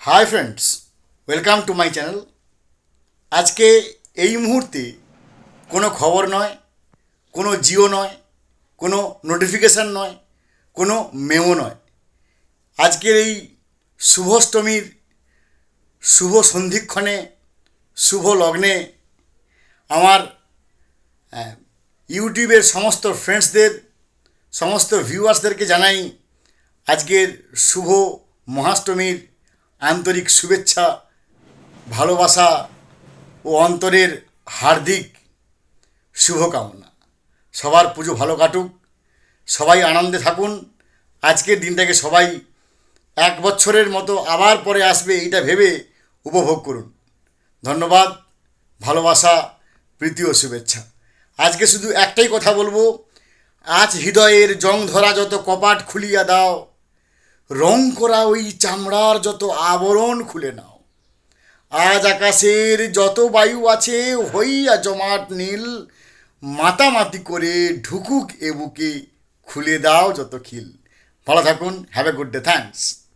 Hi friends welcome to my channel আজকে এই মুহূর্তে কোনো খবর নয়, কোনো জিও নয়, কোনো নোটিফিকেশান নয়, কোনো মেমো নয়। আজকের এই শুভষ্টমীর শুভ সন্ধিক্ষণে, শুভ লগ্নে আমার ইউটিউবের সমস্ত ফ্রেন্ডসদের সমস্ত ভিউয়ার্সদেরকে জানাই আজকের শুভ মহাষ্টমীর আন্তরিক শুভেচ্ছা, ভালোবাসা ও অন্তরের হার্দিক শুভকামনা। সবার পুজো ভালো কাটুক। সবাই আনন্দে থাকুন। আজকের দিনটাকে সবাই এক বছরের মতো আবার পরে আসবে এটা ভেবে উপভোগ করুন। ধন্যবাদ, ভালোবাসা, প্রীতি ও শুভেচ্ছা। আজকে শুধু একটাই কথা বলব, আজ হৃদয়ের জং ধরা যত কপাট খুলিয়া দাও রং করা ওই চামড়ার যত আবরণ খুলে নাও। আজ আকাশের যত বায়ু আছে, হইয়া জমাট নীল, মাতামাতি করে ঢুকুক এবুকে খুলে দাও যত খিল। ভালো থাকুন have a good day thanks